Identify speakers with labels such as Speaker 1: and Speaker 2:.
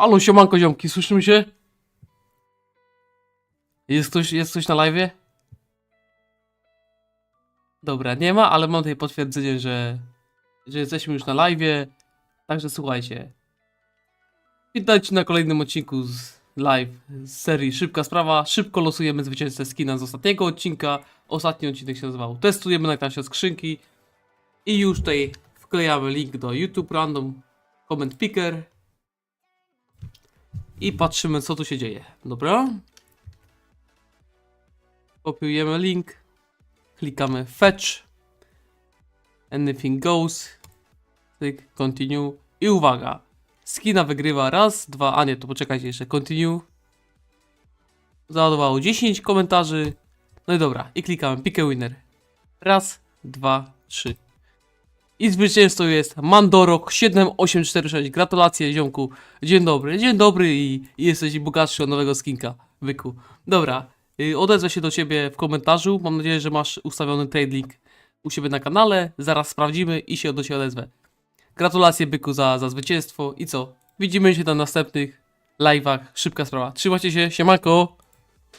Speaker 1: Halo, siemanko ziomki, słyszymy się? Jest ktoś, jest ktoś na live? Dobra, nie ma, ale mam tutaj potwierdzenie, że, że jesteśmy już na live. Także słuchajcie. Witajcie na kolejnym odcinku z live z serii Szybka Sprawa. Szybko losujemy zwycięzcę skina z ostatniego odcinka. Ostatni odcinek się nazywał Testujemy najtańsze skrzynki. I już tutaj wklejamy link do YouTube Random Comment Picker. I patrzymy co tu się dzieje. Dobra? Kopiujemy link. Klikamy Fetch. Anything goes. Tyk, continue. I uwaga. Skina wygrywa raz, dwa, a nie, to poczekajcie jeszcze. Continue. Załadowało 10 komentarzy. No i dobra, i klikamy Pick a Winner. Raz, dwa, trzy. I zwycięzcą jest Mandorok 7846. Gratulacje, ziomku. Dzień dobry, dzień dobry i, jesteś bogatszy od nowego skinka. Wyku. Dobra, y, odezwę się do ciebie w komentarzu. Mam nadzieję, że masz ustawiony trade link u siebie na kanale. Zaraz sprawdzimy i się do ciebie odezwę. Gratulacje byku za, za zwycięstwo i co? Widzimy się na następnych live'ach. Szybka sprawa. Trzymajcie się, siemanko!